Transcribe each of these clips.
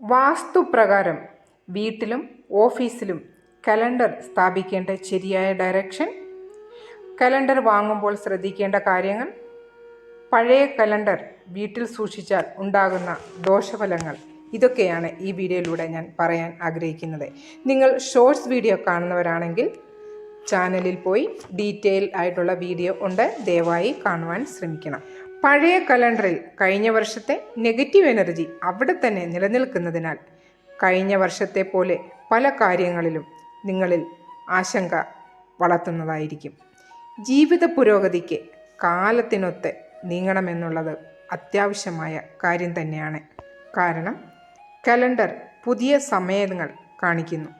വാസ്തുപ്രകാരം വീട്ടിലും ഓഫീസിലും കലണ്ടർ സ്ഥാപിക്കേണ്ട ശരിയായ ഡയറക്ഷൻ കലണ്ടർ വാങ്ങുമ്പോൾ ശ്രദ്ധിക്കേണ്ട കാര്യങ്ങൾ പഴയ കലണ്ടർ വീട്ടിൽ സൂക്ഷിച്ചാൽ ഉണ്ടാകുന്ന ദോഷഫലങ്ങൾ. ഇതൊക്കെയാണ് ഈ വീഡിയോയിലൂടെ ഞാൻ പറയാൻ ആഗ്രഹിക്കുന്നത്. നിങ്ങൾ ഷോർട്സ് വീഡിയോ കാണുന്നവരാണെങ്കിൽ ചാനലിൽ പോയി ഡീറ്റെയിൽ ആയിട്ടുള്ള വീഡിയോ ഉണ്ട്. ദയവായി കാണുവാൻ ശ്രമിക്കണം. പഴയ കലണ്ടറിൽ കഴിഞ്ഞ വർഷത്തെ നെഗറ്റീവ് എനർജി അവിടെ തന്നെ നിലനിൽക്കുന്നതിനാൽ കഴിഞ്ഞ വർഷത്തെ പോലെ പല കാര്യങ്ങളിലും നിങ്ങളിൽ ആശങ്ക വളർത്തുന്നതായിരിക്കും. ജീവിത പുരോഗതിക്ക് കാലത്തിനൊത്ത് നീങ്ങണമെന്നുള്ളത് അത്യാവശ്യമായ കാര്യം തന്നെയാണ്. കാരണം കലണ്ടർ പുതിയ സമയങ്ങൾ കാണിക്കുന്നു.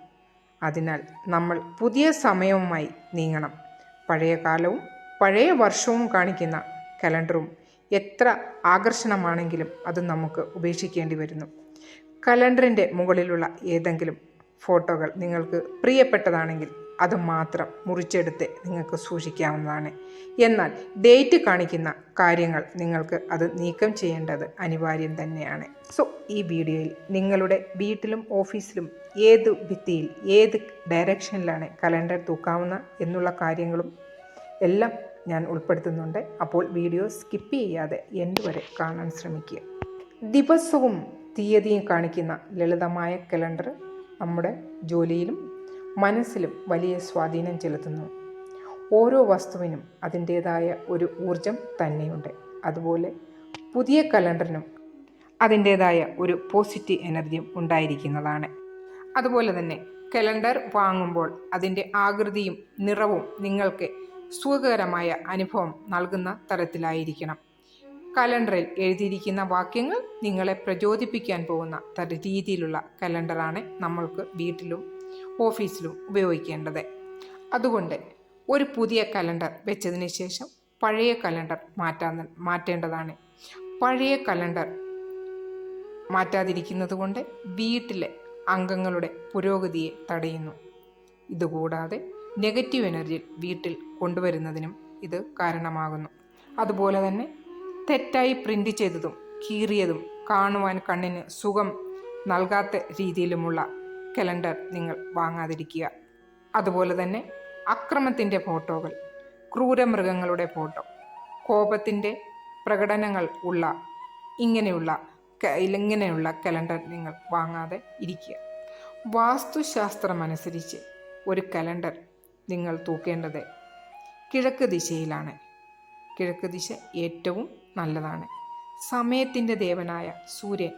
അതിനാൽ നമ്മൾ പുതിയ സമയവുമായി നീങ്ങണം. പഴയ കാലവും പഴയ വർഷവും കാണിക്കുന്ന കലണ്ടറും എത്ര ആകർഷണമാണെങ്കിലും അത് നമുക്ക് ഉപേക്ഷിക്കേണ്ടി വരുന്നു. കലണ്ടറിന്റെ മുകളിലുള്ള ഏതെങ്കിലും ഫോട്ടോകൾ നിങ്ങൾക്ക് പ്രിയപ്പെട്ടതാണെങ്കിൽ അത് മാത്രം മുറിച്ചെടുത്ത് നിങ്ങൾക്ക് സൂക്ഷിക്കാവുന്നതാണ്. എന്നാൽ ഡേറ്റ് കാണിക്കുന്ന കാര്യങ്ങൾ നിങ്ങൾക്ക് അത് നീക്കം ചെയ്യേണ്ടത് അനിവാര്യം തന്നെയാണ്. സോ ഈ വീഡിയോയിൽ നിങ്ങളുടെ വീട്ടിലും ഓഫീസിലും ഏത് ഭിത്തിയിൽ ഏത് ഡയറക്ഷനിലാണ് കലണ്ടർ തൂക്കാവുന്ന എന്നുള്ള കാര്യങ്ങളും എല്ലാം ഞാൻ ഉൾപ്പെടുത്തുന്നുണ്ട്. അപ്പോൾ വീഡിയോ സ്കിപ്പ് ചെയ്യാതെ എൻഡ് വരെ കാണാൻ ശ്രമിക്കുക. ദിവസവും തീയതിയും കാണിക്കുന്ന ലളിതമായ കലണ്ടർ നമ്മുടെ ജോലിയിലും മനസ്സിലും വലിയ സ്വാധീനം ചെലുത്തുന്നു. ഓരോ വസ്തുവിനും അതിന്റേതായ ഒരു ഊർജം തന്നെയുണ്ട്. അതുപോലെ പുതിയ കലണ്ടറിനും അതിന്റേതായ ഒരു പോസിറ്റീവ് എനർജിയും ഉണ്ടായിരിക്കുന്നതാണ്. അതുപോലെ തന്നെ കലണ്ടർ വാങ്ങുമ്പോൾ അതിന്റെ ആകൃതിയും നിറവും നിങ്ങൾക്ക് സുഖകരമായ അനുഭവം നൽകുന്ന തരത്തിലായിരിക്കണം. കലണ്ടറിൽ എഴുതിയിരിക്കുന്ന വാക്യങ്ങൾ നിങ്ങളെ പ്രചോദിപ്പിക്കാൻ പോകുന്ന തര രീതിയിലുള്ള കലണ്ടറാണ് നമ്മൾക്ക് വീട്ടിലും ഓഫീസിലും ഉപയോഗിക്കേണ്ടത്. അതുകൊണ്ട് ഒരു പുതിയ കലണ്ടർ വെച്ചതിന് ശേഷം പഴയ കലണ്ടർ മാറ്റാൻ മാറ്റേണ്ടതാണ്. പഴയ കലണ്ടർ മാറ്റാതിരിക്കുന്നത് കൊണ്ട് വീട്ടിലെ അംഗങ്ങളുടെ പുരോഗതിയെ തടയുന്നു. ഇതുകൂടാതെ നെഗറ്റീവ് എനർജി വീട്ടിൽ കൊണ്ടുവരുന്നതിനും ഇത് കാരണമാകുന്നു. അതുപോലെ തന്നെ തെറ്റായി പ്രിന്റ് ചെയ്തതും കീറിയതും കാണുവാൻ കണ്ണിന് സുഖം നൽകാത്ത രീതിയിലുമുള്ള കലണ്ടർ നിങ്ങൾ വാങ്ങാതിരിക്കുക. അതുപോലെ തന്നെ അക്രമത്തിന്റെ ഫോട്ടോകൾ ക്രൂരമൃഗങ്ങളുടെ ഫോട്ടോ കോപത്തിന്റെ പ്രകടനങ്ങൾ ഉള്ള ഇങ്ങനെയുള്ള ഇങ്ങനെയുള്ള കലണ്ടർ നിങ്ങൾ വാങ്ങാതെ ഇരിക്കുക. വാസ്തുശാസ്ത്രമനുസരിച്ച് ഒരു കലണ്ടർ നിങ്ങൾ തൂക്കേണ്ടത് കിഴക്ക് ദിശയിലാണ്. കിഴക്ക് ദിശ ഏറ്റവും നല്ലതാണ്. സമയത്തിന്റെ ദേവനായ സൂര്യൻ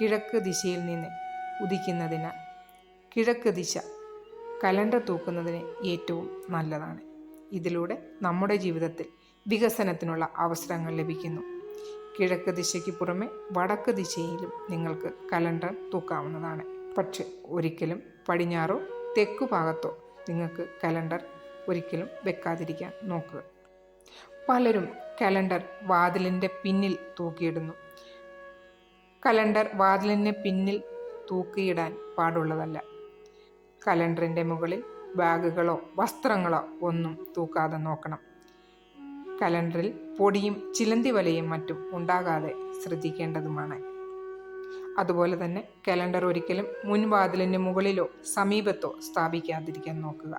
കിഴക്ക് ദിശയിൽ നിന്ന് ഉദിക്കുന്നതിനാൽ കിഴക്ക് ദിശ കലണ്ടർ തൂക്കുന്നതിന് ഏറ്റവും നല്ലതാണ്. ഇതിലൂടെ നമ്മുടെ ജീവിതത്തിൽ വികസനത്തിനുള്ള അവസരങ്ങൾ ലഭിക്കുന്നു. കിഴക്ക് ദിശയ്ക്ക് പുറമെ വടക്ക് ദിശയിലും നിങ്ങൾക്ക് കലണ്ടർ തൂക്കാവുന്നതാണ്. പക്ഷെ ഒരിക്കലും പടിഞ്ഞാറോ തെക്കു ഭാഗത്തോ നിങ്ങൾക്ക് കലണ്ടർ ഒരിക്കലും വെക്കാതിരിക്കാൻ നോക്കുക. പലരും കലണ്ടർ വാതിലിന്റെ പിന്നിൽ തൂക്കിയിടുന്നു. കലണ്ടർ വാതിലിന് പിന്നിൽ തൂക്കിയിടാൻ പാടുള്ളതല്ല. കലണ്ടറിന്റെ മുകളിൽ ബാഗുകളോ വസ്ത്രങ്ങളോ ഒന്നും തൂക്കാതെ നോക്കണം. കലണ്ടറിൽ പൊടിയും ചിലന്തി വലയും മറ്റും ഉണ്ടാകാതെ ശ്രദ്ധിക്കേണ്ടതുമാണ്. അതുപോലെ തന്നെ കലണ്ടർ ഒരിക്കലും മുൻവാതിലിന് മുകളിലോ സമീപത്തോ സ്ഥാപിക്കാതിരിക്കാൻ നോക്കുക.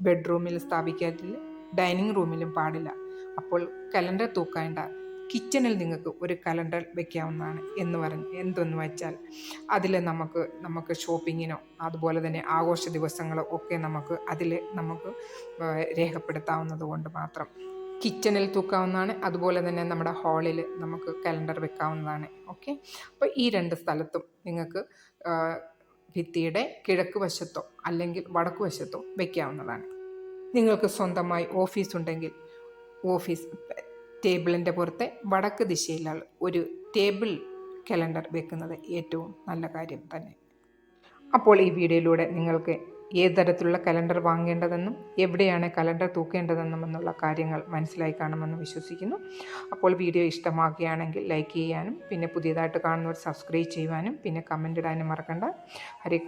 ബെഡ്റൂമിൽ സ്ഥാപിക്കാതിൽ ഡൈനിങ് റൂമിലും പാടില്ല. അപ്പോൾ കലണ്ടർ തൂക്കേണ്ട. കിച്ചണിൽ നിങ്ങൾക്ക് ഒരു കലണ്ടർ വെക്കാവുന്നതാണ് എന്ന് പറഞ്ഞ് എന്തെന്ന് വെച്ചാൽ അതിൽ നമുക്ക് നമുക്ക് ഷോപ്പിങ്ങിനോ അതുപോലെ തന്നെ ആഘോഷ ദിവസങ്ങളോ ഒക്കെ നമുക്ക് അതിൽ നമുക്ക് രേഖപ്പെടുത്താവുന്നത് കൊണ്ട് മാത്രം. കിച്ചണിൽ തൂക്കാവുന്നതാണ് അതുപോലെ തന്നെ നമ്മുടെ ഹാളിൽ നമുക്ക് കലണ്ടർ വെക്കാവുന്നതാണ്. ഓക്കെ? അപ്പോൾ ഈ രണ്ട് സ്ഥലത്തും നിങ്ങൾക്ക് ഭിത്തിയുടെ കിഴക്ക് വശത്തോ അല്ലെങ്കിൽ വടക്കു വശത്തോ വയ്ക്കാവുന്നതാണ് നിങ്ങൾക്ക് സ്വന്തമായി ഓഫീസ് ഉണ്ടെങ്കിൽ ഓഫീസ് ടേബിളിന്റെ പുറത്തെ വടക്ക് ദിശയിലാണ് ഒരു ടേബിൾ കലണ്ടർ വെക്കുന്നത് ഏറ്റവും നല്ല കാര്യം തന്നെ. അപ്പോൾ ഈ വീഡിയോയിലൂടെ നിങ്ങൾക്ക് ഏത് തരത്തിലുള്ള കലണ്ടർ വാങ്ങേണ്ടതെന്നും എവിടെയാണ് കലണ്ടർ തൂക്കേണ്ടതെന്നും എന്നുള്ള കാര്യങ്ങൾ മനസ്സിലായി കാണുമെന്ന് വിശ്വസിക്കുന്നു. അപ്പോൾ വീഡിയോ ഇഷ്ടമാകുകയാണെങ്കിൽ ലൈക്ക് ചെയ്യാനും പിന്നെ പുതിയതായിട്ട് കാണുന്നവർ സബ്സ്ക്രൈബ് ചെയ്യുവാനും പിന്നെ കമന്റ് ഇടാനും മറക്കണ്ട. ഹരേ